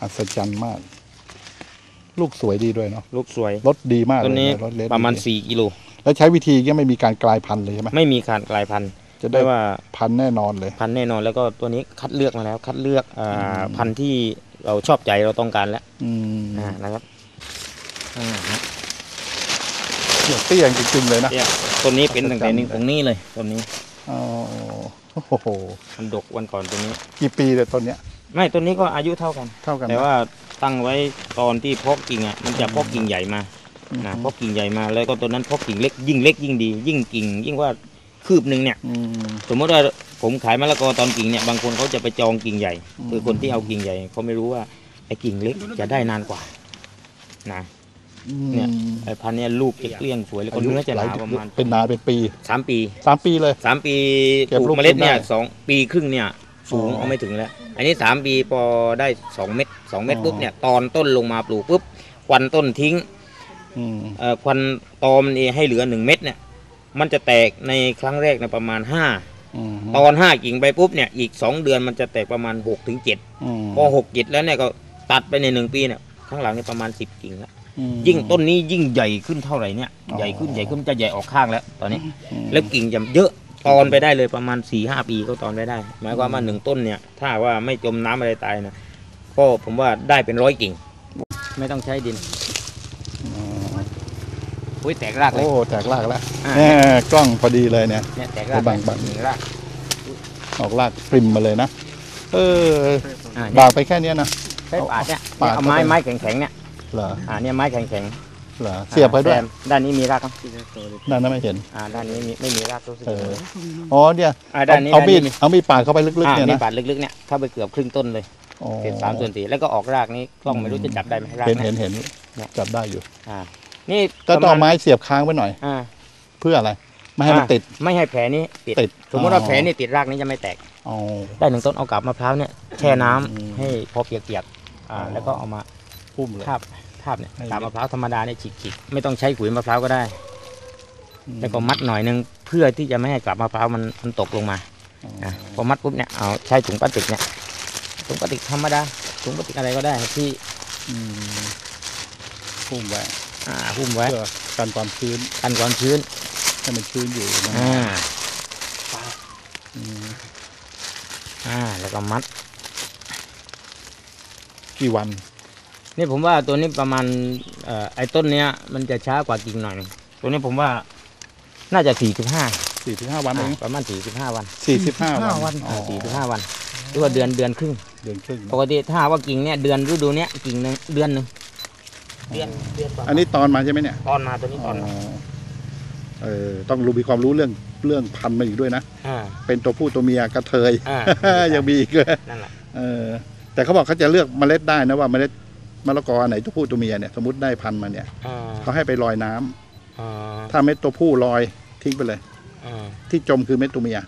อัศจรรย์มาก ลูกสวยดีด้วยเนาะลูกสวยรสดีมากเลต้ยนนี้รสเล็ดประมาณดีสี่กิโลแล้วใช้วิธีก็ไม่มีการกลายพันธุ์เลยใช่ไหมไม่มีการกลายพันธุ์จะได้ไม่ว่าพันธุ์แน่นอนเลย พันธุ์แน่นอนแล้วก็ตัวนี้คัดเลือกมาแล้ว คัดเลือกอ่าอืมพันธุ์ที่เราชอบใจเราต้องการแล้วอืมอ่านะครับอ่าฮะเนี่ยเตี้ยจริงๆเลยนะ เนี่ยต้นนี้เป็นตั้งแต่อัศจรรย์นี้ตรงนี้เลยต้นนี้ อ๋อโอ้โหมันดกวันก่อนตัวนี้ กี่ปีเลยต้นเนี้ย ไม่ต้นนี้ก็อายุเท่ากัน เท่ากันแต่นะว่าตั้งไว้ตอนที่เพาะกิ่งอะมันจะเพาะกิ่งใหญ่มาอืมนะเพาะกิ่งใหญ่มาแล้วก็ตัวนั้นเพาะกิ่งเล็กยิ่งเล็กยิ่งดี ยิ่งกิ่ง ยิ่งว่าคืบหนึ่งเนี่ยอืมสมมติว่าผมขายมะละกอตอนกิ่งเนี่ยบางคนเขาจะไปจองกิ่งใหญ่อืมคือคนที่เอากิ่งใหญ่เขาไม่รู้ว่าไอ้กิ่งเล็กจะได้นานกว่านะ เนี่ยไอ้พันธุ์เนี่ยลูกจะเกลี้ยงสวยแล้วก็เนื้อจะหนาประมาณเป็นนานเป็นปีสามปีสามปีเลย สามปีเก็บปลูลูกกเมล็ดเนี่ยขึ้นได้สองปีครึ่งเนี่ยสูงอ๋อเอาไม่ถึงแล้ว อันนี้สามปีพอได้สองเม็ดสองเม็ดอ๋อ ปุ๊บเนี่ยตอนต้นลงมาปลูกปุ๊บควันต้นทิ้งอืมเอ่อควันตอมันเองให้เหลือหนึ่งเม็ดเนี่ยมันจะแตกในครั้งแรกนะประมาณห้าอืมตอนห้ากิ่งไปปุ๊บเนี่ยอีกสองเดือนมันจะแตกประมาณหกถึงเจ็ด มพอหกเจ็ดแล้วเนี่ยก็ตัดไปในหนึ่งปีเนี่ยข้างหลังเนี่ยประมาณสิบกิ่งแล้วอืม ยิ่งต้นนี้ยิ่งใหญ่ขึ้นเท่าไหร่เนี่ยอ๋อใหญ่ขึ้นใหญ่ขึ้นจะใหญ่ออกข้างแล้ว ตอนนี้อืมแล้วกิ่งจะเยอะตอนไปได้เลยประมาณสี่ห้าปีก็ตอนไปได้ หมายความว่าหนึ่งต้นเนี่ย ถ้าว่าไม่จมน้ำอะไรตายนะก็ผมว่าได้เป็นร้อยกิ่ง ไม่ต้องใช้ดินอ๋ออุ้ยแตกรากเลยโอ้แตกรากแล้วอ่าแหมกล้องพอดีเลยเนี่ยเนี่ยแตกรากบังบังหนึ่รากออกรากปริมมาเลยนะเอออ่าบากไปแค่เนี้ยนะใช้ปาดเนี่ยปาดเอาไม้เข้าไปไม้แข็งๆเนี่ย เหรออ่าเนี่ยไม้แข็งๆเหรอเสียบไปด้วยอ่าแซมด้านนี้มีรากครับนั่นนะไม่เห็น อ่าด้านนี้มีไม่มีรากรู้สึกเออ อ๋อเนี่ยอ่าด้านนี้เอามีดด้นนี้เอามีดปาดเข้าไปลึกๆอ่าเนี่ยมีนะปาดลึกๆเนี่ยเข้าไปเกือบครึ่งต้นเลยอ๋อ เศษสามส่วนสี่แล้วก็ออกรากนี้กล้องไม่รู้จะจับได้ไหมรากเห็นนะเห็นเห็นเนี่ยจับได้อยู่อ่านี่ก็ต้องปเอาระาณไม้เสียบค้างไว้หน่อย อ่า เพื่ออะไร ไม่ให้มันอ่า ติด ไม่ให้แผลนี้ติดติดสมมติว่าอ๋อ แผลนี่ติดรากนี้จะไม่แตก อ๋อ ได้หนึ่งต้นเอากาบมะพร้าวเนี่ยแช่น้ำอืมให้พอเปียกๆอ่าอ๋อแล้วก็เอามา พุ่มเลย ทาบทาบเนี่ยให้กาบมะพร้าวธรรมดาเนี่ยฉีกๆไม่ต้องใช้ขุยมะพร้าวก็ได้ อืมแล้วก็มัดหน่อยนึงเพื่อที่จะไม่ให้กาบมะพร้าวมันมันตกลงมาอ๋อนะพอมัดปุ๊บเนี่ยเอาใช้ถุงพลาสติกเนี่ยถุงพลาสติกธรรมดาถุงพลาสติกอะไรก็ได้ที่อืมพุ่มไว้อ่าหุ้มไว้เพื่อกันความชื้นกันความชื้นให้มันชื้นอยู่นะอ่าอืมอ่าแล้วก็มัดกี่วัน นี่ผมว่าตัวนี้ประมาณเอ่อไอ้ต้นเนี้ย มันจะช้ากว่ากิ่งหน่อย ตัวนี้ผมว่าน่าจะสี่สิบห้าสี่ถึงห้าวันเองประมาณสี่สิบห้าวันสี่สิบห้าวันอ่าสี่สิบห้าวันหรือว่าเดือนเดือนครึ่งเดือนครึ่งปกติถ้าหากว่ากิ่งเนี่ยเดือนฤดูเนี้ยกิ่งหนึ่งเดือนหนึ่งเดือนเดือนอันนี้ตอนมาใช่ไหมเนี่ย ตอนมาตัวนี้ตอนมาเออต้องรู้มีความรู้เรื่องเรื่องพันธุ์มาอีกด้วยนะอ่าเป็นตัวผู้ตัวเมียกระเทยอ่ายังมีอีกเลยนั่นแหละเออแต่เขาบอกเขาจะเลือกเมล็ดได้นะว่าเมล็ด มะละกออันไหนตัวผู้ตัวเมียเนี่ยสมมติได้พันธุ์มาเนี่ยอ่าเขาให้ไปลอยน้ำอ่าถ้าเม็ดตัวผู้ลอยทิ้งไปเลย อ่าที่จมคือเม็ดตัวเมียอ